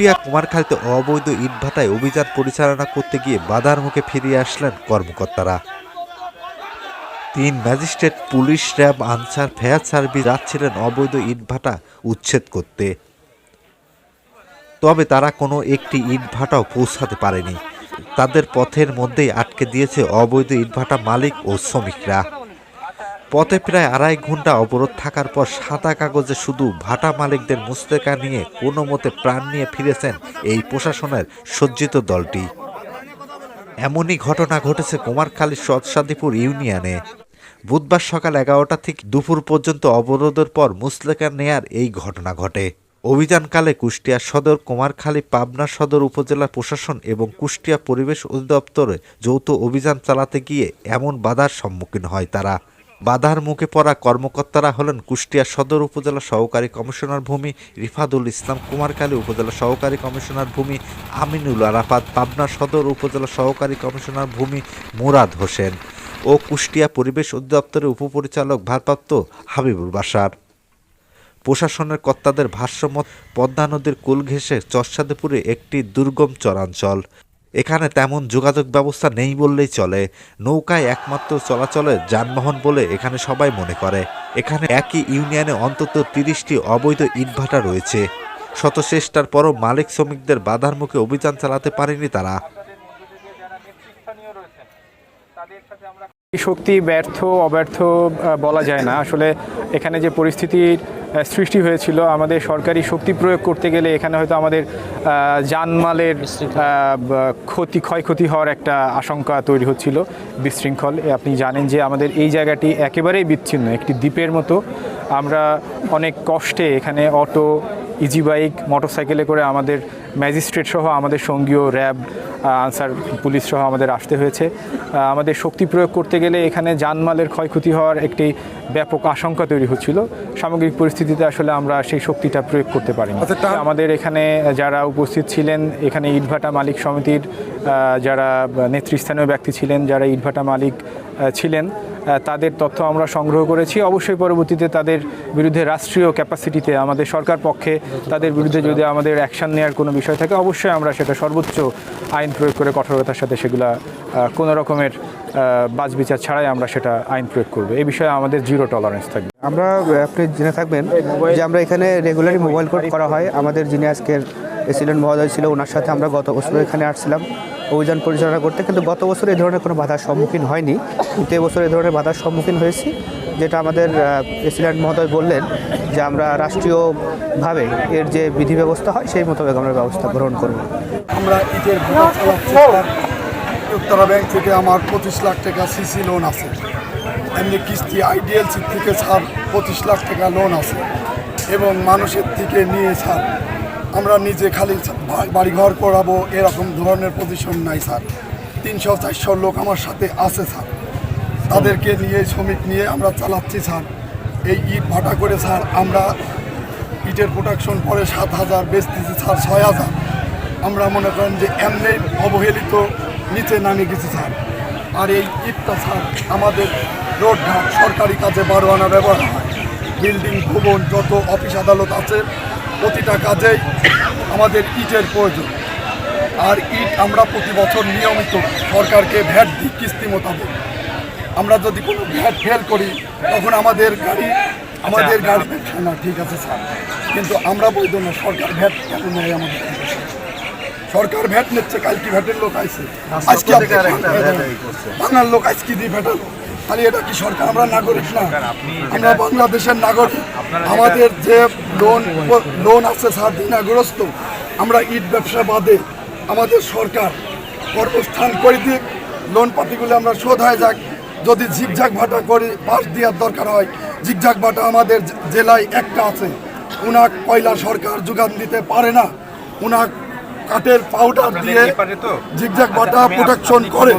কুষ্টিয়া কুমারখালীতে অবৈধ ইটভাটায় অভিযান পরিচালনা করতে গিয়ে বাধার মুখে ফিরিয়ে আসলেন কর্মকর্তারা। তিন magistrate police RAB Ansar fire service যাচ্ছিলেন অবৈধ ইটভাটা উচ্ছেদ করতে। তবে তারা কোনো একটি ইটভাটাও পৌঁছাতে পারেনি। তাদের পথের মধ্যেই আটকে দিয়েছে অবৈধ ইটভাটা মালিক ও শ্রমিকরা। পথে প্রায় আড়াই ঘণ্টা অবরোধ থাকার পর সাদা কাগজে শুধু ভাটা মালিকদের মুস্তেকা নিয়ে কোনো মতে প্রাণ নিয়ে ফিরেছেন এই প্রশাসনের সজ্জিত দলটি। এমনই ঘটনা ঘটেছে কুমারখালীর সৎসাদীপুর ইউনিয়নে। বুধবার সকাল এগারোটা থেকে দুপুর পর্যন্ত অবরোধের পর মুসলেকা নেয়ার এই ঘটনা ঘটে। অভিযানকালে কুষ্টিয়া সদর, কুমারখালী, পাবনা সদর উপজেলা প্রশাসন এবং কুষ্টিয়া পরিবেশ অধিদপ্তরে যৌথ অভিযান চালাতে গিয়ে এমন বাধার সম্মুখীন হয় তারা। বাধার মুখে পড়া কর্মকর্তারা হলেন কুষ্টিয়া সদর উপজেলা সহকারী কমিশনার ভূমি রিফাদুল ইসলাম কুমারকালী উপজেলা সহকারী কমিশনার ভূমি আমিনুল আরাফাত, পাবনা সদর উপজেলা সহকারী কমিশনার ভূমি মুরাদ হোসেন ও কুষ্টিয়া পরিবেশ অধিদপ্তরের উপপরিচালক ভারপ্রাপ্ত হাবিবুল বাসার প্রশাসনের কর্তাদের ভাষ্যমত পদ্মা নদীর কুল ঘেঁষে চরসাদেপুরে একটি দুর্গম চরাঞ্চল। এখানে তেমন যোগাযোগ ব্যবস্থা নেই বললেই চলে। নৌকায় একমাত্র চলাচলের যানবাহন বলে এখানে সবাই মনে করে। এখানে একই ইউনিয়নে অন্তত তিরিশটি অবৈধ ইটভাটা রয়েছে। শত চেষ্টার পরও মালিক শ্রমিকদের বাধার মুখে অভিযান চালাতে পারেনি তারা এই শক্তি ব্যর্থ অব্যর্থ বলা যায় না। আসলে এখানে যে পরিস্থিতির সৃষ্টি হয়েছিল আমাদের সরকারি শক্তি প্রয়োগ করতে গেলে এখানে হয়তো আমাদের জানমালের ক্ষতি ক্ষয়ক্ষতি হওয়ার একটা আশঙ্কা তৈরি হচ্ছিল বিশৃঙ্খল। আপনি জানেন যে আমাদের এই জায়গাটি একেবারেই বিচ্ছিন্ন একটি দ্বীপের মতো। আমরা অনেক কষ্টে এখানে অটো ইজি বাইক মোটরসাইকেলে করে আমাদের ম্যাজিস্ট্রেট সহ আমাদের সঙ্গীয় র্যাব আনসার পুলিশ সহ আমাদের আসতে হয়েছে। আমাদের শক্তি প্রয়োগ করতে গেলে এখানে জানমালের ক্ষয়ক্ষতি হওয়ার একটি ব্যাপক আশঙ্কা তৈরি হচ্ছিল। সামগ্রিক পরিস্থিতিতে আসলে আমরা সেই শক্তিটা প্রয়োগ করতে পারিনি। আমাদের এখানে যারা উপস্থিত ছিলেন এখানে ইটভাটা মালিক সমিতির যারা নেতৃস্থানীয় ব্যক্তি ছিলেন যারা ইটভাটা মালিক ছিলেন তাদের তথ্য আমরা সংগ্রহ করেছি। অবশ্যই পরবর্তীতে তাদের বিরুদ্ধে রাষ্ট্রীয় ক্যাপাসিটিতে আমাদের সরকার পক্ষে তাদের বিরুদ্ধে যদি আমাদের অ্যাকশন নেওয়ার কোনো বিষয় থাকে, অবশ্যই আমরা সেটা সর্বোচ্চ আইন প্রয়োগ করে কঠোরতার সাথে সেগুলা কোনো রকমের বাজবিচার ছাড়াই আমরা সেটা আইন প্রয়োগ করব। এই বিষয়ে আমাদের জিরো টলারেন্স থাকবে। আমরা আপনি জেনে থাকবেন যে আমরা এখানে রেগুলারই মোবাইল কোড করা হয়। আমাদের যিনি আজকের প্রেসিডেন্ট মহোদয় ছিল, ওনার সাথে আমরা গত বছর এখানে আসছিলাম। অভিযান পরিচালনা করতে, কিন্তু গত বছর এই ধরনের কোনো বাধার সম্মুখীন হয়নি। কিন্তু এবছর এই ধরনের বাধার সম্মুখীন হয়েছি, যেটা আমাদের প্রেসিডেন্ট মহোদয় বললেন যে আমরা রাষ্ট্রীয়ভাবে এর যে বিধি ব্যবস্থা হয়, সেই মোতাবেক আমরা ব্যবস্থা গ্রহণ করব। আমরা স্যার উত্তরা ব্যাংক থেকে আমার পঁচিশ লাখ টাকা সিসি লোন আছে। এমনি কিস্তি আইডিএলসি থেকে স্যার পঁচিশ লাখ টাকা লোন আছে। এবং মানুষের থেকে নিয়ে স্যার আমরা নিজে খালি বাড়িঘর করাবো, এরকম ধরনের পজিশন নাই, স্যার। তিনশো, চারশো লোক আমার সাথে আছে, স্যার। তাদেরকে নিয়ে, শ্রমিক নিয়ে আমরা চালাচ্ছি, স্যার। এই ইট ভাটা করে, স্যার, আমরা ইটের প্রোডাকশন পরে সাত হাজার বেচতেছি স্যার, ছয় হাজার। আমরা মনে করেন যে এমনি অবহেলিত নিচে নামে গেছি, স্যার। আর এই ইটটা, স্যার, আমাদের রোডঘাট সরকারি কাজে বারো আনা ব্যবহার হয়। বিল্ডিং, ভবন, যত অফিস আদালত আছে প্রতিটা কাজেই আমাদের ইটের প্রয়োজন। আর ইট আমরা প্রতি বছর নিয়মিত সরকারকে ভ্যাট দিই কিস্তি মোতাবেক। আমরা যদি কোনো ভ্যাট ফেল করি তখন আমাদের গাড়ি আমাদের গাড়ি হ্যাঁ, না ঠিক আছে স্যার। কিন্তু আমরা বৈধ না সরকার ভ্যাট কেন নেয় আমাদের সরকার ভ্যাট নিচ্ছে কালকে ভ্যাটের লোক আইছে। আজকে বাংলার লোক আজকে দিয়ে ভ্যাটালো তাহলে এটা কি সরকার? আমরা নাগরিক না। আমরা বাংলাদেশের নাগরিক। আমাদের যে লোন লোন আছে স্যার দিনাগ্রস্ত আমরা ইট ব্যবসা বাদে আমাদের সরকার কর্মস্থান করে দিক। লোন পাতিগুলো আমরা শোধ হয়ে যাক। যদি ঝিকঝাক ভাটা করে পাশ দেওয়ার দরকার হয়। ঝিকঝাক ভাটা আমাদের জেলায় একটা আছে। উনাক কয়লা সরকার যোগান দিতে পারে না। উনাক কাঠের পাউডার দিয়ে ঝিকঝাক ভাটা প্রোটেকশন করে।